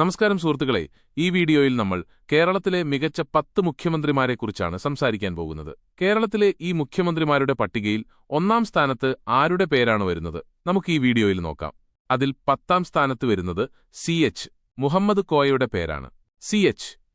നമസ്കാരം സുഹൃത്തുക്കളെ ഈ വീഡിയോയിൽ നമ്മൾ കേരളത്തിലെ മികച്ച പത്ത് മുഖ്യമന്ത്രിമാരെക്കുറിച്ചാണ് സംസാരിക്കാൻ പോകുന്നത്. കേരളത്തിലെ ഈ മുഖ്യമന്ത്രിമാരുടെ പട്ടികയിൽ ഒന്നാം സ്ഥാനത്ത് ആരുടെ പേരാണ് വരുന്നത്? നമുക്ക് ഈ വീഡിയോയിൽ നോക്കാം. അതിൽ പത്താം സ്ഥാനത്ത് വരുന്നത് സി മുഹമ്മദ് കോയയുടെ പേരാണ്. C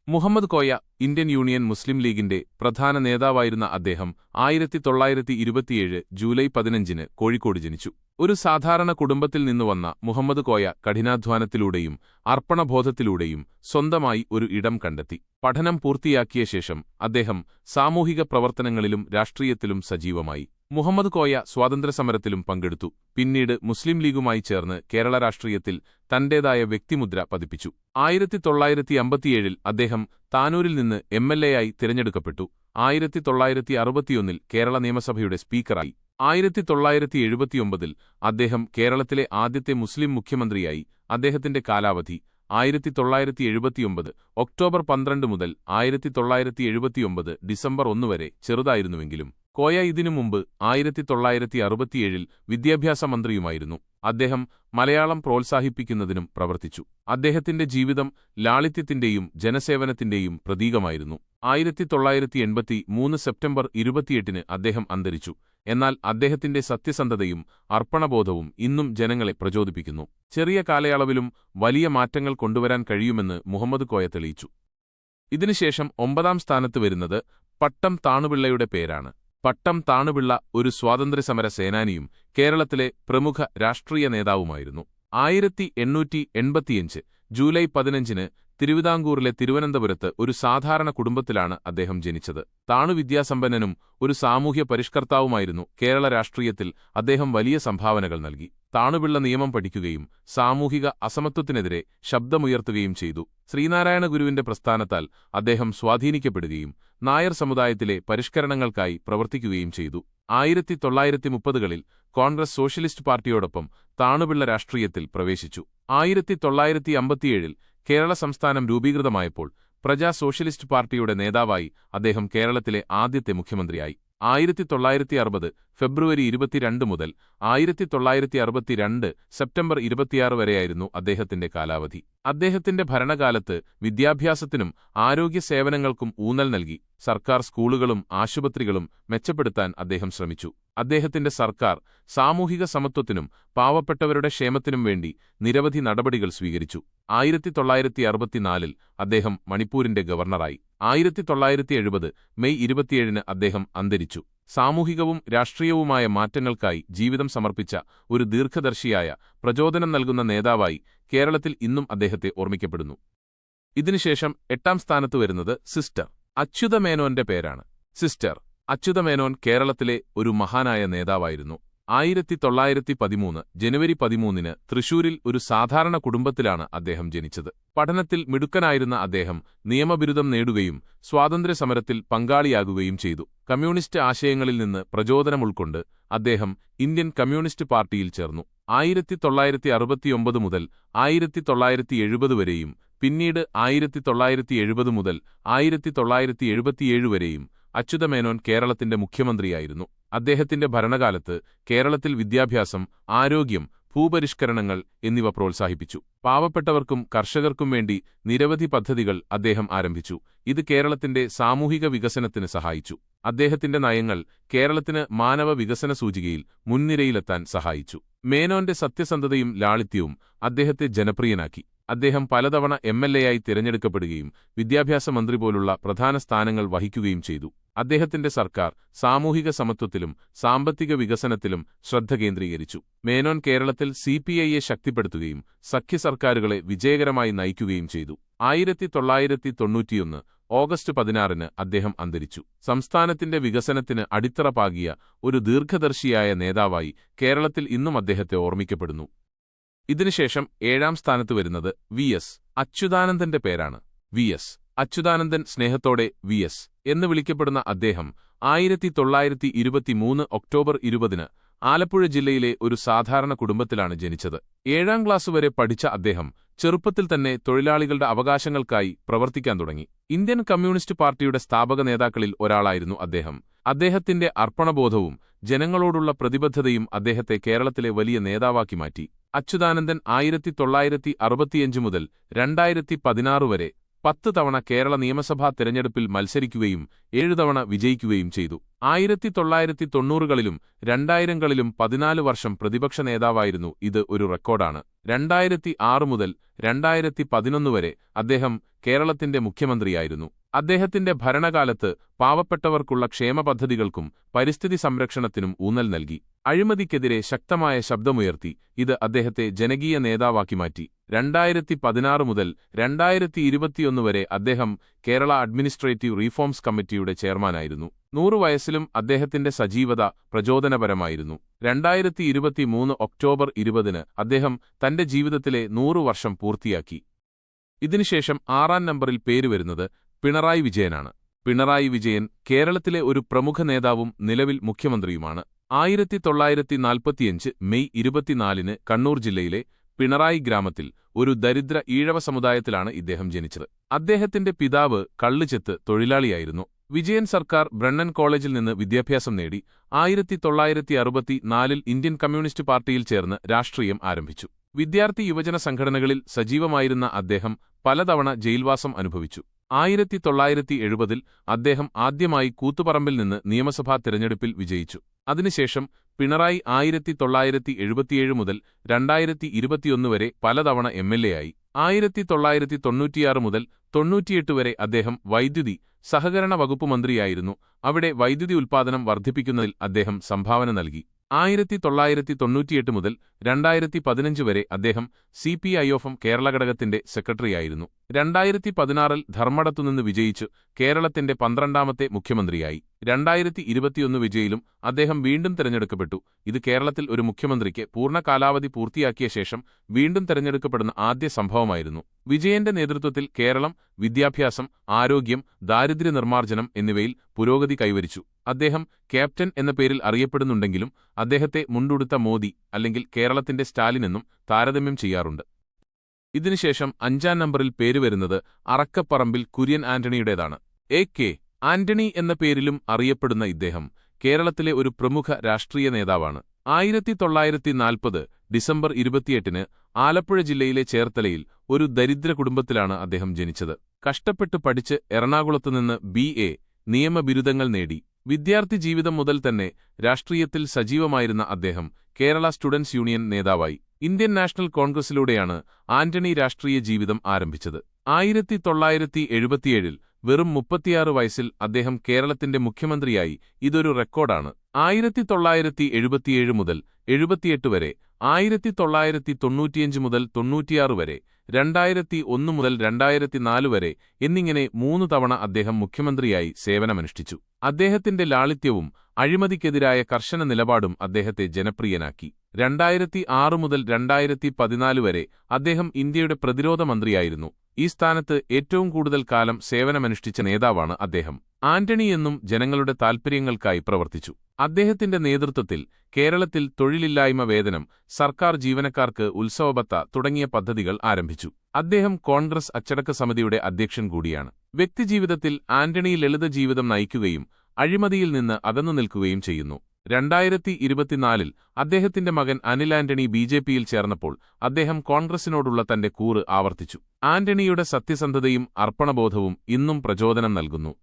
Muhammad Koya Indian Union Muslim ലീഗിന്റെ പ്രധാന നേതാവായിരുന്ന അദ്ദേഹം ആയിരത്തി തൊള്ളായിരത്തി ഇരുപത്തിയേഴ് ജൂലൈ പതിനഞ്ചിന് കോഴിക്കോട് ജനിച്ചു. ഒരു സാധാരണ കുടുംബത്തിൽ നിന്നു വന്ന മുഹമ്മദ് കോയ കഠിനാധ്വാനത്തിലൂടെയും അർപ്പണബോധത്തിലൂടെയും സ്വന്തമായി ഒരു ഇടം കണ്ടെത്തി. പഠനം പൂർത്തിയാക്കിയ ശേഷം അദ്ദേഹം സാമൂഹിക പ്രവർത്തനങ്ങളിലും രാഷ്ട്രീയത്തിലും സജീവമായി. മുഹമ്മദ് കോയ സ്വാതന്ത്ര്യസമരത്തിലും പങ്കെടുത്തു. പിന്നീട് മുസ്ലിം ലീഗുമായി ചേർന്ന് കേരള രാഷ്ട്രീയത്തിൽ തന്റേതായ വ്യക്തിമുദ്ര പതിപ്പിച്ചു. ആയിരത്തി തൊള്ളായിരത്തി അമ്പത്തിയേഴിൽ അദ്ദേഹം താനൂരിൽ നിന്ന് എം എൽ എ ആയി തിരഞ്ഞെടുക്കപ്പെട്ടു. ആയിരത്തി തൊള്ളായിരത്തി അറുപത്തിയൊന്നിൽ കേരള നിയമസഭയുടെ സ്പീക്കറായി. ആയിരത്തി തൊള്ളായിരത്തി എഴുപത്തിയൊമ്പതിൽ അദ്ദേഹം കേരളത്തിലെ ആദ്യത്തെ മുസ്ലിം മുഖ്യമന്ത്രിയായി. അദ്ദേഹത്തിന്റെ കാലാവധി ആയിരത്തി തൊള്ളായിരത്തി എഴുപത്തിയൊമ്പത് ഒക്ടോബർ പന്ത്രണ്ട് മുതൽ ആയിരത്തി തൊള്ളായിരത്തി എഴുപത്തിയൊമ്പത് ഡിസംബർ ഒന്ന് വരെ ചെറുതായിരുന്നുവെങ്കിലും കോയ ഇതിനു മുമ്പ് ആയിരത്തി തൊള്ളായിരത്തി അറുപത്തിയേഴിൽ വിദ്യാഭ്യാസ മന്ത്രിയുമായിരുന്നു. അദ്ദേഹം മലയാളം പ്രോത്സാഹിപ്പിക്കുന്നതിനും പ്രവർത്തിച്ചു. അദ്ദേഹത്തിന്റെ ജീവിതം ലാളിത്യത്തിന്റെയും ജനസേവനത്തിന്റെയും പ്രതീകമായിരുന്നു. ആയിരത്തി തൊള്ളായിരത്തി എൺപത്തി മൂന്ന് സെപ്റ്റംബർ ഇരുപത്തിയെട്ടിന് അദ്ദേഹം അന്തരിച്ചു. എന്നാൽ അദ്ദേഹത്തിന്റെ സത്യസന്ധതയും അർപ്പണബോധവും ഇന്നും ജനങ്ങളെ പ്രചോദിപ്പിക്കുന്നു. ചെറിയ കാലയളവിലും വലിയ മാറ്റങ്ങൾ കൊണ്ടുവരാൻ കഴിയുമെന്ന് മുഹമ്മദ് കോയ തെളിയിച്ചു. ഇതിനുശേഷം ഒമ്പതാം സ്ഥാനത്ത് വരുന്നത് പട്ടം താണുപിള്ളയുടെ പേരാണ്. പട്ടം താണുപിള്ള ഒരു സ്വാതന്ത്ര്യസമര സേനാനിയും കേരളത്തിലെ പ്രമുഖ രാഷ്ട്രീയ നേതാവുമായിരുന്നു. ആയിരത്തി എണ്ണൂറ്റി എൺപത്തിയഞ്ച് ജൂലൈ പതിനഞ്ചിന് തിരുവിതാംകൂറിലെ തിരുവനന്തപുരത്ത് ഒരു സാധാരണ കുടുംബത്തിലാണ് അദ്ദേഹം ജനിച്ചത്. താണുവിദ്യാസമ്പന്നനും ഒരു സാമൂഹ്യ പരിഷ്കർത്താവുമായിരുന്നു കേരള രാഷ്ട്രീയത്തിൽ അദ്ദേഹം വലിയ സംഭാവനകൾ നൽകി. താണുപിള്ള നിയമം പഠിക്കുകയും സാമൂഹിക അസമത്വത്തിനെതിരെ ശബ്ദമുയർത്തുകയും ചെയ്തു. ശ്രീനാരായണ ഗുരുവിന്റെ പ്രസ്ഥാനത്താൽ അദ്ദേഹം സ്വാധീനിക്കപ്പെടുകയും നായർ സമുദായത്തിലെ പരിഷ്കരണങ്ങൾക്കായി പ്രവർത്തിക്കുകയും ചെയ്തു. ആയിരത്തി തൊള്ളായിരത്തി മുപ്പതുകളിൽ കോൺഗ്രസ് സോഷ്യലിസ്റ്റ് പാർട്ടിയോടൊപ്പം താണുപിള്ള രാഷ്ട്രീയത്തിൽ പ്രവേശിച്ചു. ആയിരത്തി തൊള്ളായിരത്തി അമ്പത്തിയേഴിൽ കേരള സംസ്ഥാനം രൂപീകൃതമായപ്പോൾ പ്രജാ സോഷ്യലിസ്റ്റ് പാർട്ടിയുടെ നേതാവായി അദ്ദേഹം കേരളത്തിലെ ആദ്യത്തെ മുഖ്യമന്ത്രിയായി. ആയിരത്തി തൊള്ളായിരത്തി അറുപത് ഫെബ്രുവരി ഇരുപത്തിരണ്ട് മുതൽ ആയിരത്തി തൊള്ളായിരത്തി അറുപത്തിരണ്ട് സെപ്റ്റംബർ ഇരുപത്തിയാറ് വരെയായിരുന്നു അദ്ദേഹത്തിന്റെ കാലാവധി. അദ്ദേഹത്തിന്റെ ഭരണകാലത്ത് വിദ്യാഭ്യാസത്തിനും ആരോഗ്യ സേവനങ്ങൾക്കും ഊന്നൽ നൽകി. സർക്കാർ സ്കൂളുകളും ആശുപത്രികളും മെച്ചപ്പെടുത്താൻ അദ്ദേഹം ശ്രമിച്ചു. അദ്ദേഹത്തിന്റെ സർക്കാർ സാമൂഹിക സമത്വത്തിനും പാവപ്പെട്ടവരുടെ ക്ഷേമത്തിനും വേണ്ടി നിരവധി നടപടികൾ സ്വീകരിച്ചു. ആയിരത്തി തൊള്ളായിരത്തി അറുപത്തിനാലിൽ അദ്ദേഹം മണിപ്പൂരിന്റെ ഗവർണറായി. ആയിരത്തി തൊള്ളായിരത്തി എഴുപത് മെയ് ഇരുപത്തിയേഴിന് അദ്ദേഹം അന്തരിച്ചു. സാമൂഹികവും രാഷ്ട്രീയവുമായ മാറ്റങ്ങൾക്കായി ജീവിതം സമർപ്പിച്ച ഒരു ദീർഘദർശിയായ പ്രചോദനം നൽകുന്ന നേതാവായി കേരളത്തിൽ ഇന്നും അദ്ദേഹത്തെ ഓർമ്മിക്കപ്പെടുന്നു. ഇതിനുശേഷം എട്ടാം സ്ഥാനത്ത് വരുന്നത് സിസ്റ്റർ അച്യുതമേനോന്റെ പേരാണ്. സിസ്റ്റർ അച്യുതമേനോൻ കേരളത്തിലെ ഒരു മഹാനായ നേതാവായിരുന്നു. ആയിരത്തി തൊള്ളായിരത്തി പതിമൂന്ന് ജനുവരി പതിമൂന്നിന് തൃശൂരിൽ ഒരു സാധാരണ കുടുംബത്തിലാണ് അദ്ദേഹം ജനിച്ചത്. പഠനത്തിൽ മിടുക്കനായിരുന്ന അദ്ദേഹം നിയമബിരുദം നേടുകയും സ്വാതന്ത്ര്യസമരത്തിൽ പങ്കാളിയാകുകയും ചെയ്തു. കമ്മ്യൂണിസ്റ്റ് ആശയങ്ങളിൽ നിന്ന് പ്രചോദനം ഉൾക്കൊണ്ട് അദ്ദേഹം ഇന്ത്യൻ കമ്മ്യൂണിസ്റ്റ് പാർട്ടിയിൽ ചേർന്നു. ആയിരത്തി തൊള്ളായിരത്തി അറുപത്തിയൊമ്പത് മുതൽ ആയിരത്തി തൊള്ളായിരത്തി എഴുപത് വരെയും പിന്നീട് ആയിരത്തി തൊള്ളായിരത്തി എഴുപത് മുതൽ ആയിരത്തി തൊള്ളായിരത്തി എഴുപത്തിയേഴ് വരെയും അച്യുതമേനോൻ കേരളത്തിന്റെ മുഖ്യമന്ത്രിയായിരുന്നു. അദ്ദേഹത്തിന്റെ ഭരണകാലത്ത് കേരളത്തിൽ വിദ്യാഭ്യാസം ആരോഗ്യം ഭൂപരിഷ്കരണങ്ങൾ എന്നിവ പ്രോത്സാഹിപ്പിച്ചു. പാവപ്പെട്ടവർക്കും കർഷകർക്കും വേണ്ടി നിരവധി പദ്ധതികൾ അദ്ദേഹം ആരംഭിച്ചു. ഇത് കേരളത്തിന്റെ സാമൂഹിക വികസനത്തിന് സഹായിച്ചു. അദ്ദേഹത്തിന്റെ നയങ്ങൾ കേരളത്തിന് മാനവ വികസന സൂചികയിൽ മുൻനിരയിലെത്താൻ സഹായിച്ചു. മേനോന്റെ സത്യസന്ധതയും ലാളിത്യവും അദ്ദേഹത്തെ ജനപ്രിയനാക്കി. അദ്ദേഹം പലതവണ എം എൽ തിരഞ്ഞെടുക്കപ്പെടുകയും വിദ്യാഭ്യാസ മന്ത്രി പോലുള്ള പ്രധാന സ്ഥാനങ്ങൾ വഹിക്കുകയും ചെയ്തു. അദ്ദേഹത്തിന്റെ സർക്കാർ സാമൂഹിക സമത്വത്തിലും സാമ്പത്തിക വികസനത്തിലും ശ്രദ്ധ കേന്ദ്രീകരിച്ചു. മേനോൻ കേരളത്തിൽ സിപിഐയെ ശക്തിപ്പെടുത്തുകയും സഖ്യസർക്കാരുകളെ വിജയകരമായി നയിക്കുകയും ചെയ്തു. ആയിരത്തി തൊള്ളായിരത്തി തൊണ്ണൂറ്റിയൊന്ന് ഓഗസ്റ്റ് പതിനാറിന് അദ്ദേഹം അന്തരിച്ചു. സംസ്ഥാനത്തിന്റെ വികസനത്തിന് അടിത്തറ പാകിയ ഒരു ദീർഘദർശിയായ നേതാവായി കേരളത്തിൽ ഇന്നും അദ്ദേഹത്തെ ഓർമ്മിക്കപ്പെടുന്നു. ഇതിനുശേഷം ഏഴാം സ്ഥാനത്ത് വരുന്നത് വി എസ്. അച്യുതാനന്ദന്റെ പേരാണ്. V S. അച്യുതാനന്ദൻ സ്നേഹത്തോടെ വി എസ് എന്ന് വിളിക്കപ്പെടുന്ന അദ്ദേഹം ആയിരത്തി തൊള്ളായിരത്തി ഇരുപത്തിമൂന്ന് ഒക്ടോബർ ഇരുപതിന് ആലപ്പുഴ ജില്ലയിലെ ഒരു സാധാരണ കുടുംബത്തിലാണ് ജനിച്ചത്. ഏഴാം ക്ലാസ് വരെ പഠിച്ച അദ്ദേഹം ചെറുപ്പത്തിൽ തന്നെ തൊഴിലാളികളുടെ അവകാശങ്ങൾക്കായി പ്രവർത്തിക്കാൻ തുടങ്ങി. ഇന്ത്യൻ കമ്മ്യൂണിസ്റ്റ് പാർട്ടിയുടെ സ്ഥാപക നേതാക്കളിൽ ഒരാളായിരുന്നു അദ്ദേഹം. അദ്ദേഹത്തിന്റെ അർപ്പണബോധവും ജനങ്ങളോടുള്ള പ്രതിബദ്ധതയും അദ്ദേഹത്തെ കേരളത്തിലെ വലിയ നേതാവാക്കി മാറ്റി. അച്യുതാനന്ദൻ ആയിരത്തി തൊള്ളായിരത്തി അറുപത്തിയഞ്ച് മുതൽ രണ്ടായിരത്തി പതിനാറ് വരെ പത്ത് തവണ കേരള നിയമസഭാ തിരഞ്ഞെടുപ്പിൽ മത്സരിക്കുകയും ഏഴു തവണ വിജയിക്കുകയും ചെയ്തു. ആയിരത്തി തൊള്ളായിരത്തി തൊണ്ണൂറുകളിലും രണ്ടായിരങ്ങളിലും പതിനാല് വർഷം പ്രതിപക്ഷ നേതാവായിരുന്നു ഇത് ഒരു റെക്കോർഡാണ്. രണ്ടായിരത്തി ആറ് മുതൽ രണ്ടായിരത്തി പതിനൊന്ന് വരെ അദ്ദേഹം കേരളത്തിന്റെ മുഖ്യമന്ത്രിയായിരുന്നു. അദ്ദേഹത്തിന്റെ ഭരണകാലത്ത് പാവപ്പെട്ടവർക്കുള്ള ക്ഷേമപദ്ധതികൾക്കും പരിസ്ഥിതി സംരക്ഷണത്തിനും ഊന്നൽ നൽകി. അഴിമതിക്കെതിരെ ശക്തമായ ശബ്ദമുയർത്തി ഇത് അദ്ദേഹത്തെ ജനകീയ നേതാവാക്കി മാറ്റി. രണ്ടായിരത്തി പതിനാറ് മുതൽ രണ്ടായിരത്തി ഇരുപത്തിയൊന്ന് വരെ അദ്ദേഹം കേരള അഡ്മിനിസ്ട്രേറ്റീവ് റീഫോംസ് കമ്മിറ്റിയുടെ ചെയർമാനായിരുന്നു. നൂറു വയസ്സിലും അദ്ദേഹത്തിന്റെ സജീവത പ്രചോദനപരമായിരുന്നു. രണ്ടായിരത്തി ഇരുപത്തിമൂന്ന് ഒക്ടോബർ ഇരുപതിന് അദ്ദേഹം തന്റെ ജീവിതത്തിലെ നൂറു വർഷം പൂർത്തിയാക്കി. ഇതിനുശേഷം ആറാം നമ്പറിൽ പേരുവരുന്നത് പിണറായി വിജയനാണ്. പിണറായി വിജയൻ കേരളത്തിലെ ഒരു പ്രമുഖ നേതാവും നിലവിൽ മുഖ്യമന്ത്രിയുമാണ്. ആയിരത്തി തൊള്ളായിരത്തി നാൽപ്പത്തിയഞ്ച് മെയ് ഇരുപത്തിനാലിന് കണ്ണൂർ ജില്ലയിലെ പിണറായി ഗ്രാമത്തിൽ ഒരു ദരിദ്ര ഈഴവ സമുദായത്തിലാണ് ഇദ്ദേഹം ജനിച്ചത്. അദ്ദേഹത്തിന്റെ പിതാവ് കള്ളുചെത്ത് തൊഴിലാളിയായിരുന്നു. വിജയൻ സർക്കാർ ബ്രണ്ണൻ കോളേജിൽ നിന്ന് വിദ്യാഭ്യാസം നേടി ആയിരത്തി തൊള്ളായിരത്തി അറുപത്തിനാലിൽ ഇന്ത്യൻ കമ്മ്യൂണിസ്റ്റ് പാർട്ടിയിൽ ചേർന്ന് രാഷ്ട്രീയം ആരംഭിച്ചു. വിദ്യാർത്ഥി യുവജന സംഘടനകളിൽ സജീവമായിരുന്ന അദ്ദേഹം പലതവണ ജയിൽവാസം അനുഭവിച്ചു. ആയിരത്തി തൊള്ളായിരത്തി എഴുപതിൽ അദ്ദേഹം ആദ്യമായി കൂത്തുപറമ്പിൽ നിന്ന് നിയമസഭാ തിരഞ്ഞെടുപ്പിൽ വിജയിച്ചു. അതിനുശേഷം പിണറായി ആയിരത്തി തൊള്ളായിരത്തി എഴുപത്തിയേഴ് മുതൽ രണ്ടായിരത്തി ഇരുപത്തിയൊന്ന് വരെ പലതവണ എം എൽ എ ആയി. ആയിരത്തി തൊള്ളായിരത്തി തൊണ്ണൂറ്റിയാറ് മുതൽ തൊണ്ണൂറ്റിയെട്ട് വരെ അദ്ദേഹം വൈദ്യുതി സഹകരണ വകുപ്പ് മന്ത്രിയായിരുന്നു. അവിടെ വൈദ്യുതി ഉൽപ്പാദനം വർദ്ധിപ്പിക്കുന്നതിൽ അദ്ദേഹം സംഭാവന നൽകി. ആയിരത്തി തൊള്ളായിരത്തി തൊണ്ണൂറ്റിയെട്ട് മുതൽ രണ്ടായിരത്തി പതിനഞ്ച് വരെ അദ്ദേഹം C P I M Kerala ഘടകത്തിന്റെ സെക്രട്ടറിയായിരുന്നു. രണ്ടായിരത്തി പതിനാറിൽ ധർമ്മടത്തുനിന്ന് വിജയിച്ചു കേരളത്തിന്റെ പന്ത്രണ്ടാമത്തെ മുഖ്യമന്ത്രിയായി. രണ്ടായിരത്തി ഇരുപത്തിയൊന്ന് വിജയിലും അദ്ദേഹം വീണ്ടും തെരഞ്ഞെടുക്കപ്പെട്ടു. ഇത് കേരളത്തിൽ ഒരു മുഖ്യമന്ത്രിക്ക് പൂർണ കാലാവധി പൂർത്തിയാക്കിയ ശേഷം വീണ്ടും തെരഞ്ഞെടുക്കപ്പെടുന്ന ആദ്യ സംഭവമായിരുന്നു. വിജയന്റെ നേതൃത്വത്തിൽ കേരളം വിദ്യാഭ്യാസം ആരോഗ്യം ദാരിദ്ര്യ നിർമ്മാർജനം എന്നിവയിൽ പുരോഗതി കൈവരിച്ചു. അദ്ദേഹം ക്യാപ്റ്റൻ എന്ന പേരിൽ അറിയപ്പെടുന്നുണ്ടെങ്കിലും അദ്ദേഹത്തെ മുണ്ടുടുത്ത മോദി അല്ലെങ്കിൽ കേരളത്തിന്റെ സ്റ്റാലിൻ എന്നും താരതമ്യം ചെയ്യാറുണ്ട്. ഇതിനുശേഷം അഞ്ചാം നമ്പറിൽ പേരുവരുന്നത് അറക്കപ്പറമ്പിൽ കുര്യൻ ആന്റണിയുടേതാണ്. എ കെ ആന്റണി എന്ന പേരിലും അറിയപ്പെടുന്ന ഇദ്ദേഹം കേരളത്തിലെ ഒരു പ്രമുഖ രാഷ്ട്രീയ നേതാവാണ്. ആയിരത്തി തൊള്ളായിരത്തി നാൽപ്പത് ഡിസംബർ ഇരുപത്തിയെട്ടിന് ആലപ്പുഴ ജില്ലയിലെ ചേർത്തലയിൽ ഒരു ദരിദ്ര കുടുംബത്തിലാണ് അദ്ദേഹം ജനിച്ചത്. കഷ്ടപ്പെട്ട് പഠിച്ച് എറണാകുളത്തുനിന്ന് ബി എ നിയമബിരുദങ്ങൾ നേടി. വിദ്യാർത്ഥി ജീവിതം മുതൽ തന്നെ രാഷ്ട്രീയത്തിൽ സജീവമായിരുന്ന അദ്ദേഹം കേരള സ്റ്റുഡൻസ് യൂണിയൻ നേതാവായി. ഇന്ത്യൻ നാഷണൽ കോൺഗ്രസിലൂടെയാണ് ആന്റണി രാഷ്ട്രീയ ജീവിതം ആരംഭിച്ചത്. ആയിരത്തി തൊള്ളായിരത്തി എഴുപത്തിയേഴിൽ വെറും മുപ്പത്തിയാറ് വയസ്സിൽ അദ്ദേഹം കേരളത്തിന്റെ മുഖ്യമന്ത്രിയായി ഇതൊരു റെക്കോർഡാണ്. ആയിരത്തി തൊള്ളായിരത്തി എഴുപത്തിയേഴ് മുതൽ എഴുപത്തിയെട്ട് വരെ ആയിരത്തി തൊള്ളായിരത്തി തൊണ്ണൂറ്റിയഞ്ച് മുതൽ തൊണ്ണൂറ്റിയാറ് വരെ രണ്ടായിരത്തി ഒന്ന് മുതൽ രണ്ടായിരത്തി നാല് വരെ എന്നിങ്ങനെ മൂന്ന് തവണ അദ്ദേഹം മുഖ്യമന്ത്രിയായി സേവനമനുഷ്ഠിച്ചു. അദ്ദേഹത്തിന്റെ ലാളിത്യവും അഴിമതിക്കെതിരായ കർശന നിലപാടും അദ്ദേഹത്തെ ജനപ്രിയനാക്കി. രണ്ടായിരത്തി ആറ് മുതൽ രണ്ടായിരത്തി പതിനാല് വരെ അദ്ദേഹം ഇന്ത്യയുടെ പ്രതിരോധ മന്ത്രിയായിരുന്നു ഈ സ്ഥാനത്ത് ഏറ്റവും കൂടുതൽ കാലം സേവനമനുഷ്ഠിച്ച നേതാവാണ് അദ്ദേഹം. ആന്റണി എന്നും ജനങ്ങളുടെ താൽപ്പര്യങ്ങൾക്കായി പ്രവർത്തിച്ചു. അദ്ദേഹത്തിന്റെ നേതൃത്വത്തിൽ കേരളത്തിൽ തൊഴിലില്ലായ്മ വേതനം സർക്കാർ ജീവനക്കാർക്ക് ഉത്സവബത്ത തുടങ്ങിയ പദ്ധതികൾ ആരംഭിച്ചു. അദ്ദേഹം കോൺഗ്രസ് അച്ചടക്ക സമിതിയുടെ അധ്യക്ഷൻ കൂടിയാണ്. വ്യക്തിജീവിതത്തിൽ ആന്റണി ലളിത ജീവിതം നയിക്കുകയും അഴിമതിയിൽ നിന്ന് അകന്നു നിൽക്കുകയും ചെയ്യുന്നു. രണ്ടായിരത്തി ഇരുപത്തിനാലിൽ അദ്ദേഹത്തിന്റെ മകൻ അനിൽ ആന്റണി ബി ജെ പിയിൽ ചേർന്നപ്പോൾ അദ്ദേഹം കോൺഗ്രസിനോടുള്ള തന്റെ കൂറ് ആവർത്തിച്ചു. ആന്റണിയുടെ സത്യസന്ധതയും അർപ്പണബോധവും ഇന്നും പ്രചോദനം നൽകുന്നു.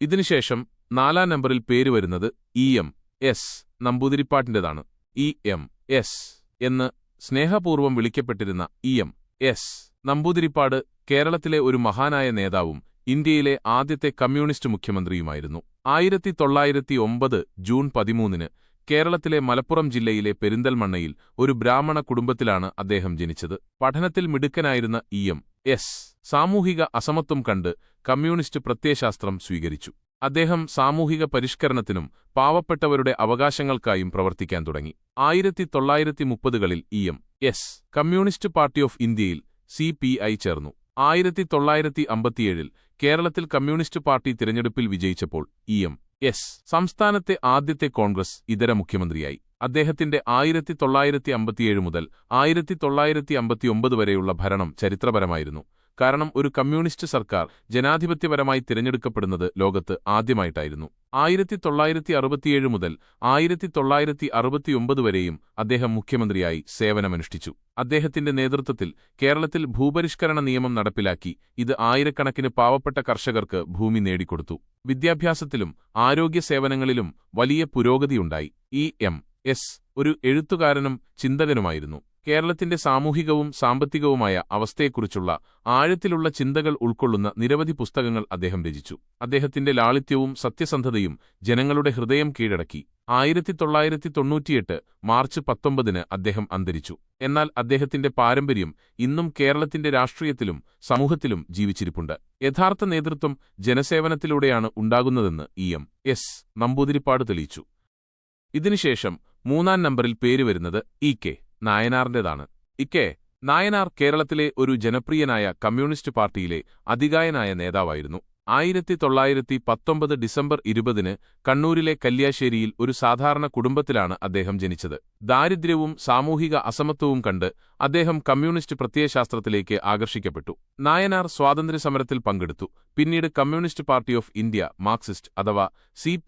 ഇതിനുശേഷം നാലാം നമ്പറിൽ പേരുവരുന്നത് ഇ എം എസ് നമ്പൂതിരിപ്പാട്ടിന്റേതാണ്. ഇ എം എസ് എന്ന് സ്നേഹപൂർവം വിളിക്കപ്പെട്ടിരുന്ന ഇ എം എസ് നമ്പൂതിരിപ്പാട് കേരളത്തിലെ ഒരു മഹാനായ നേതാവും ഇന്ത്യയിലെ ആദ്യത്തെ കമ്മ്യൂണിസ്റ്റ് മുഖ്യമന്ത്രിയുമായിരുന്നു. ആയിരത്തി തൊള്ളായിരത്തി ഒമ്പത് ജൂൺ പതിമൂന്നിന് കേരളത്തിലെ മലപ്പുറം ജില്ലയിലെ പെരിന്തൽമണ്ണയിൽ ഒരു ബ്രാഹ്മണ കുടുംബത്തിലാണ് അദ്ദേഹം ജനിച്ചത്. പഠനത്തിൽ മിടുക്കനായിരുന്ന ഇ എം എസ് സാമൂഹിക അസമത്വം കണ്ട് കമ്മ്യൂണിസ്റ്റ് പ്രത്യയശാസ്ത്രം സ്വീകരിച്ചു. അദ്ദേഹം സാമൂഹിക പരിഷ്കരണത്തിനും പാവപ്പെട്ടവരുടെ അവകാശങ്ങൾക്കായും പ്രവർത്തിക്കാൻ തുടങ്ങി. ആയിരത്തി തൊള്ളായിരത്തി മുപ്പതുകളിൽ E M S communist party of ഇന്ത്യയിൽ സി പി ഐ ചേർന്നു. ആയിരത്തി തൊള്ളായിരത്തി അമ്പത്തിയേഴിൽ കേരളത്തിൽ കമ്മ്യൂണിസ്റ്റ് പാർട്ടി തിരഞ്ഞെടുപ്പിൽ വിജയിച്ചപ്പോൾ ഇ എം എസ് സംസ്ഥാനത്തെ ആദ്യത്തെ കോൺഗ്രസ് ഇതര മുഖ്യമന്ത്രിയായി. അദ്ദേഹത്തിന്റെ ആയിരത്തി തൊള്ളായിരത്തി അമ്പത്തിയേഴ് മുതൽ ആയിരത്തി തൊള്ളായിരത്തി അമ്പത്തിയൊമ്പത് വരെയുള്ള ഭരണം ചരിത്രപരമായിരുന്നു. കാരണം ഒരു കമ്മ്യൂണിസ്റ്റ് സർക്കാർ ജനാധിപത്യപരമായി തിരഞ്ഞെടുക്കപ്പെടുന്നത് ലോകത്ത് ആദ്യമായിട്ടായിരുന്നു. ആയിരത്തി തൊള്ളായിരത്തി അറുപത്തിയേഴ് മുതൽ ആയിരത്തി തൊള്ളായിരത്തി അറുപത്തിയൊമ്പത് വരെയും അദ്ദേഹം മുഖ്യമന്ത്രിയായി സേവനമനുഷ്ഠിച്ചു. അദ്ദേഹത്തിന്റെ നേതൃത്വത്തിൽ കേരളത്തിൽ ഭൂപരിഷ്കരണ നിയമം നടപ്പിലാക്കി ഇത് ആയിരക്കണക്കിന് പാവപ്പെട്ട കർഷകർക്ക് ഭൂമി നേടിക്കൊടുത്തു. വിദ്യാഭ്യാസത്തിലും ആരോഗ്യ സേവനങ്ങളിലും വലിയ പുരോഗതിയുണ്ടായി. ഇ. എം. എസ്. ഒരു എഴുത്തുകാരനും ചിന്തകനുമായിരുന്നു. കേരളത്തിന്റെ സാമൂഹികവും സാമ്പത്തികവുമായ അവസ്ഥയെക്കുറിച്ചുള്ള ആഴത്തിലുള്ള ചിന്തകൾ ഉൾക്കൊള്ളുന്ന നിരവധി പുസ്തകങ്ങൾ അദ്ദേഹം രചിച്ചു. അദ്ദേഹത്തിന്റെ ലാളിത്യവും സത്യസന്ധതയും ജനങ്ങളുടെ ഹൃദയം കീഴടക്കി. ആയിരത്തി തൊള്ളായിരത്തി തൊണ്ണൂറ്റിയെട്ട് മാർച്ച് പത്തൊമ്പതിന് അദ്ദേഹം അന്തരിച്ചു. എന്നാൽ അദ്ദേഹത്തിന്റെ പാരമ്പര്യം ഇന്നും കേരളത്തിന്റെ രാഷ്ട്രീയത്തിലും സമൂഹത്തിലും ജീവിച്ചിരിപ്പുണ്ട്. യഥാർത്ഥ നേതൃത്വം ജനസേവനത്തിലൂടെയാണ് ഉണ്ടാകുന്നതെന്ന് ഇ. എം. എസ്. നമ്പൂതിരിപ്പാട് തെളിയിച്ചു. ഇതിനുശേഷം മൂന്നാം നമ്പറിൽ പേര് വരുന്നത് ഇ. കെ. നായനാറിന്റേതാണ്. ഇക്കെ നായനാർ കേരളത്തിലെ ഒരു ജനപ്രിയനായ കമ്മ്യൂണിസ്റ്റ് പാർട്ടിയിലെ അധികായനായ നേതാവായിരുന്നു. ആയിരത്തി തൊള്ളായിരത്തി പത്തൊമ്പത് ഡിസംബർ ഇരുപതിന് കണ്ണൂരിലെ കല്യാശ്ശേരിയിൽ ഒരു സാധാരണ കുടുംബത്തിലാണ് അദ്ദേഹം ജനിച്ചത്. ദാരിദ്ര്യവും സാമൂഹിക അസമത്വവും കണ്ട് അദ്ദേഹം കമ്മ്യൂണിസ്റ്റ് പ്രത്യയശാസ്ത്രത്തിലേക്ക് ആകർഷിക്കപ്പെട്ടു. നായനാർ സ്വാതന്ത്ര്യസമരത്തിൽ പങ്കെടുത്തു. പിന്നീട് communist party of India Marxist അഥവാ സി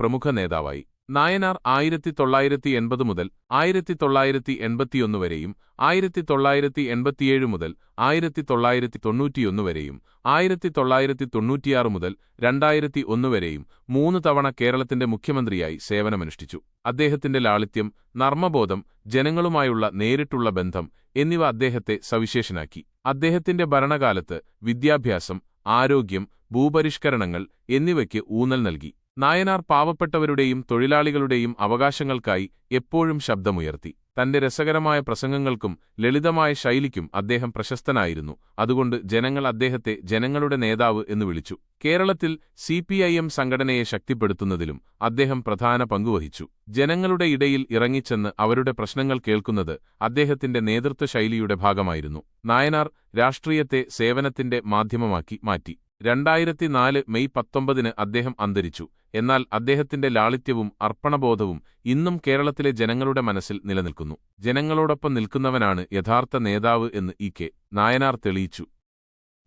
പ്രമുഖ നേതാവായി. നായനാർ ആയിരത്തി തൊള്ളായിരത്തി എൺപത് മുതൽ ആയിരത്തി തൊള്ളായിരത്തി എൺപത്തിയൊന്ന് വരെയും ആയിരത്തി തൊള്ളായിരത്തി എൺപത്തിയേഴ് മുതൽ ആയിരത്തി തൊള്ളായിരത്തി തൊണ്ണൂറ്റിയൊന്ന് വരെയും ആയിരത്തി തൊള്ളായിരത്തി തൊണ്ണൂറ്റിയാറ് മുതൽ രണ്ടായിരത്തി ഒന്ന് വരെയും മൂന്ന് തവണ കേരളത്തിന്റെ മുഖ്യമന്ത്രിയായി സേവനമനുഷ്ഠിച്ചു. അദ്ദേഹത്തിന്റെ ലാളിത്യം നർമ്മബോധം ജനങ്ങളുമായുള്ള നേരിട്ടുള്ള ബന്ധം എന്നിവ അദ്ദേഹത്തെ സവിശേഷനാക്കി. അദ്ദേഹത്തിന്റെ ഭരണകാലത്ത് വിദ്യാഭ്യാസം ആരോഗ്യം ഭൂപരിഷ്കരണങ്ങൾ എന്നിവയ്ക്ക് ഊന്നൽ നൽകി. നായനാർ പാവപ്പെട്ടവരുടെയും തൊഴിലാളികളുടെയും അവകാശങ്ങൾക്കായി എപ്പോഴും ശബ്ദമുയർത്തി. തന്റെ രസകരമായ പ്രസംഗങ്ങൾക്കും ലളിതമായ ശൈലിക്കും അദ്ദേഹം പ്രശസ്തനായിരുന്നു. അതുകൊണ്ട് ജനങ്ങൾ അദ്ദേഹത്തെ ജനങ്ങളുടെ നേതാവ് എന്ന് വിളിച്ചു. കേരളത്തിൽ സിപിഐഎം സംഘടനയെ ശക്തിപ്പെടുത്തുന്നതിലും അദ്ദേഹം പ്രധാന പങ്കുവഹിച്ചു. ജനങ്ങളുടെ ഇടയിൽ ഇറങ്ങിച്ചെന്ന് അവരുടെ പ്രശ്നങ്ങൾ കേൾക്കുന്നത് അദ്ദേഹത്തിന്റെ നേതൃത്വ ശൈലിയുടെ ഭാഗമായിരുന്നു. നായനാർ രാഷ്ട്രീയത്തെ സേവനത്തിന്റെ മാധ്യമമാക്കി മാറ്റി. രണ്ടായിരത്തി നാല് മെയ് പത്തൊമ്പതിന് അദ്ദേഹം അന്തരിച്ചു. എന്നാൽ അദ്ദേഹത്തിന്റെ ലാളിത്യവും അർപ്പണബോധവും ഇന്നും കേരളത്തിലെ ജനങ്ങളുടെ മനസ്സിൽ നിലനിൽക്കുന്നു. ജനങ്ങളോടൊപ്പം നിൽക്കുന്നവനാണ് യഥാർത്ഥ നേതാവ് എന്ന് ഇ കെ നായനാർ തെളിയിച്ചു.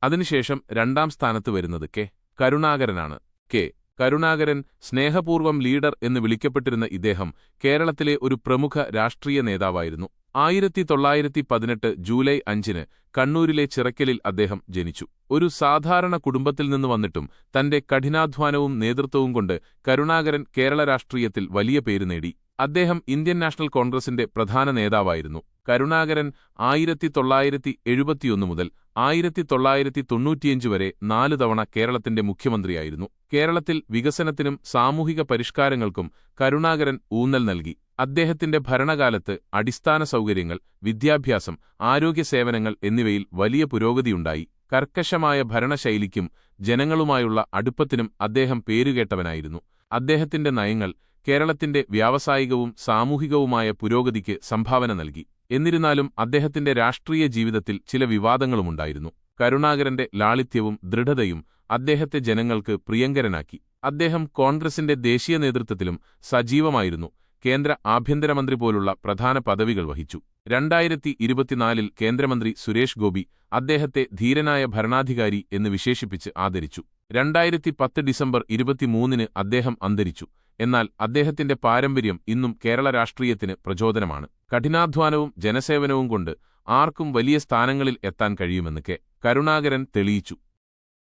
അതിനുശേഷം രണ്ടാം സ്ഥാനത്ത് വരുന്നത് കെ കരുണാകരനാണ്. കെ കരുണാകരൻ സ്നേഹപൂർവം ലീഡർ എന്ന് വിളിക്കപ്പെട്ടിരുന്ന ഇദ്ദേഹം കേരളത്തിലെ ഒരു പ്രമുഖ രാഷ്ട്രീയ നേതാവായിരുന്നു. ആയിരത്തി തൊള്ളായിരത്തി പതിനെട്ട് ജൂലൈ അഞ്ചിന് കണ്ണൂരിലെ ചിറക്കലിൽ അദ്ദേഹം ജനിച്ചു. ഒരു സാധാരണ കുടുംബത്തിൽ നിന്ന് വന്നിട്ടും തന്റെ കഠിനാധ്വാനവും നേതൃത്വവും കൊണ്ട് കരുണാകരൻ കേരള രാഷ്ട്രീയത്തിൽ വലിയ പേര് നേടി. അദ്ദേഹം ഇന്ത്യൻ നാഷണൽ കോൺഗ്രസിന്റെ പ്രധാന നേതാവായിരുന്നു. കരുണാകരൻ ആയിരത്തി തൊള്ളായിരത്തി എഴുപത്തിയൊന്ന് മുതൽ ആയിരത്തി തൊള്ളായിരത്തി തൊണ്ണൂറ്റിയഞ്ച് വരെ നാല് തവണ കേരളത്തിന്റെ മുഖ്യമന്ത്രിയായിരുന്നു. കേരളത്തിൽ വികസനത്തിനും സാമൂഹിക പരിഷ്കാരങ്ങൾക്കും കരുണാകരൻ ഊന്നൽ നൽകി. അദ്ദേഹത്തിന്റെ ഭരണകാലത്ത് അടിസ്ഥാന സൗകര്യങ്ങൾ വിദ്യാഭ്യാസം ആരോഗ്യ സേവനങ്ങൾ എന്നിവയിൽ വലിയ പുരോഗതിയുണ്ടായി. കർക്കശമായ ഭരണശൈലിക്കും ജനങ്ങളുമായുള്ള അടുപ്പത്തിനും അദ്ദേഹം പേരുകേട്ടവനായിരുന്നു. അദ്ദേഹത്തിന്റെ നയങ്ങൾ കേരളത്തിന്റെ വ്യാവസായികവും സാമൂഹികവുമായ പുരോഗതിക്ക് സംഭാവന നൽകി. എന്നിരുന്നാലും അദ്ദേഹത്തിന്റെ രാഷ്ട്രീയ ജീവിതത്തിൽ ചില വിവാദങ്ങളുമുണ്ടായിരുന്നു. കരുണാകരന്റെ ലാളിത്യവും ദൃഢതയും അദ്ദേഹത്തെ ജനങ്ങൾക്ക് പ്രിയങ്കരനാക്കി. അദ്ദേഹം കോൺഗ്രസിന്റെ ദേശീയ നേതൃത്വത്തിലും സജീവമായിരുന്നു. കേന്ദ്ര ആഭ്യന്തരമന്ത്രി പോലുള്ള പ്രധാന പദവികൾ വഹിച്ചു. രണ്ടായിരത്തി ഇരുപത്തിനാലിൽ കേന്ദ്രമന്ത്രി സുരേഷ് ഗോപി അദ്ദേഹത്തെ ധീരനായ ഭരണാധികാരി എന്ന് വിശേഷിപ്പിച്ച് ആദരിച്ചു. രണ്ടായിരത്തി പത്ത് ഡിസംബർ ഇരുപത്തിമൂന്നിന് അദ്ദേഹം അന്തരിച്ചു. എന്നാൽ അദ്ദേഹത്തിന്റെ പാരമ്പര്യം ഇന്നും കേരള രാഷ്ട്രീയത്തിന് പ്രചോദനമാണ്. കഠിനാധ്വാനവും ജനസേവനവും കൊണ്ട് ആർക്കും വലിയ സ്ഥാനങ്ങളിൽ എത്താൻ കഴിയുമെന്ന് കെ. കരുണാകരൻ തെളിയിച്ചു.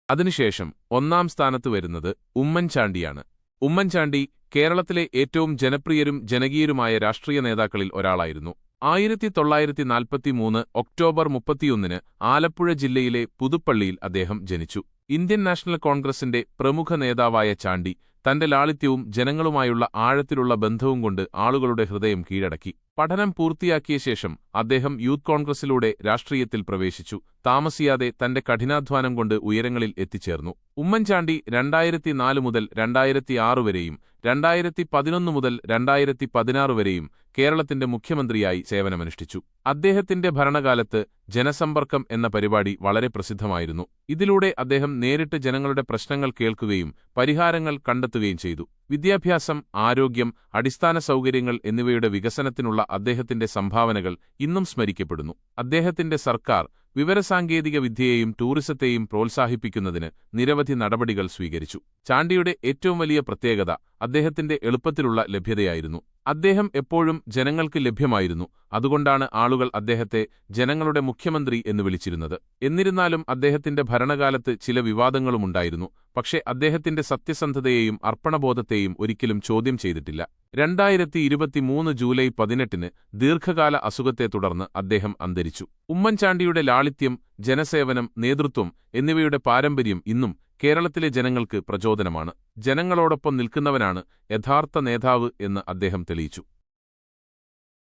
അതിനുശേഷം ഒന്നാം സ്ഥാനത്ത് വരുന്നത് ഉമ്മൻചാണ്ടിയാണ്. ഉമ്മൻചാണ്ടി കേരളത്തിലെ ഏറ്റവും ജനപ്രിയരും ജനകീയരുമായ രാഷ്ട്രീയ നേതാക്കളിൽ ഒരാളായിരുന്നു. ആയിരത്തി തൊള്ളായിരത്തി നാൽപ്പത്തിമൂന്ന് ഒക്ടോബർ മുപ്പത്തിയൊന്നിന് ആലപ്പുഴ ജില്ലയിലെ പുതുപ്പള്ളിയിൽ അദ്ദേഹം ജനിച്ചു. ഇന്ത്യൻ നാഷണൽ കോൺഗ്രസിന്റെ പ്രമുഖ നേതാവായ ചാണ്ടി തന്റെ ലാളിത്യവും ജനങ്ങളുമായുള്ള ആഴത്തിലുള്ള ബന്ധവും കൊണ്ട് ആളുകളുടെ ഹൃദയം കീഴടക്കി. പഠനം പൂർത്തിയാക്കിയ ശേഷം അദ്ദേഹം യൂത്ത് കോൺഗ്രസിലൂടെ രാഷ്ട്രീയത്തിൽ പ്രവേശിച്ചു. താമസിയാതെ തന്റെ കഠിനാധ്വാനം കൊണ്ട് ഉയരങ്ങളിൽ എത്തിച്ചേർന്നു. ഉമ്മൻചാണ്ടി രണ്ടായിരത്തി നാല് മുതൽ രണ്ടായിരത്തിയാറ് വരെയും രണ്ടായിരത്തി പതിനൊന്ന് മുതൽ രണ്ടായിരത്തി പതിനാറ് വരെയും കേരളത്തിന്റെ മുഖ്യമന്ത്രിയായി സേവനമനുഷ്ഠിച്ചു. അദ്ദേഹത്തിന്റെ ഭരണകാലത്ത് ജനസമ്പർക്കം എന്ന പരിപാടി വളരെ പ്രസിദ്ധമായിരുന്നു. ഇതിലൂടെ അദ്ദേഹം നേരിട്ട് ജനങ്ങളുടെ പ്രശ്നങ്ങൾ കേൾക്കുകയും പരിഹാരങ്ങൾ കണ്ടെത്തുകയും ചെയ്തു. വിദ്യാഭ്യാസം ആരോഗ്യം അടിസ്ഥാന സൗകര്യങ്ങൾ എന്നിവയുടെ വികസനത്തിനുള്ള അദ്ദേഹത്തിന്റെ സംഭാവനകൾ ഇന്നും സ്മരിക്കപ്പെടുന്നു. അദ്ദേഹത്തിന്റെ സർക്കാർ വിവരസാങ്കേതിക വിദ്യയെയും ടൂറിസത്തെയും പ്രോത്സാഹിപ്പിക്കുന്നതിന് നിരവധി നടപടികൾ സ്വീകരിച്ചു. ചാണ്ടിയുടെ ഏറ്റവും വലിയ പ്രത്യേകത അദ്ദേഹത്തിന്റെ എളുപ്പത്തിലുള്ള ലഭ്യതയായിരുന്നു. അദ്ദേഹം എപ്പോഴും ജനങ്ങൾക്ക് ലഭ്യമായിരുന്നു. അതുകൊണ്ടാണ് ആളുകൾ അദ്ദേഹത്തെ ജനങ്ങളുടെ മുഖ്യമന്ത്രി എന്ന് വിളിച്ചിരുന്നത്. എന്നിരുന്നാലും അദ്ദേഹത്തിന്റെ ഭരണകാലത്ത് ചില വിവാദങ്ങളുമുണ്ടായിരുന്നു പക്ഷേ അദ്ദേഹത്തിന്റെ സത്യസന്ധതയെയും അർപ്പണബോധത്തെയും ഒരിക്കലും ചോദ്യം ചെയ്തിട്ടില്ല. രണ്ടായിരത്തി ഇരുപത്തിമൂന്ന് ജൂലൈ പതിനെട്ടിന് ദീർഘകാല അസുഖത്തെ തുടർന്ന് അദ്ദേഹം അന്തരിച്ചു. ഉമ്മൻചാണ്ടിയുടെ ലാളിത്യം ജനസേവനം നേതൃത്വം എന്നിവയുടെ പാരമ്പര്യം ഇന്നും കേരളത്തിലെ ജനങ്ങൾക്ക് പ്രചോദനമാണ്. ജനങ്ങളോടൊപ്പം നിൽക്കുന്നവനാണ് യഥാർത്ഥ നേതാവ് എന്ന് അദ്ദേഹം തെളിയിച്ചു.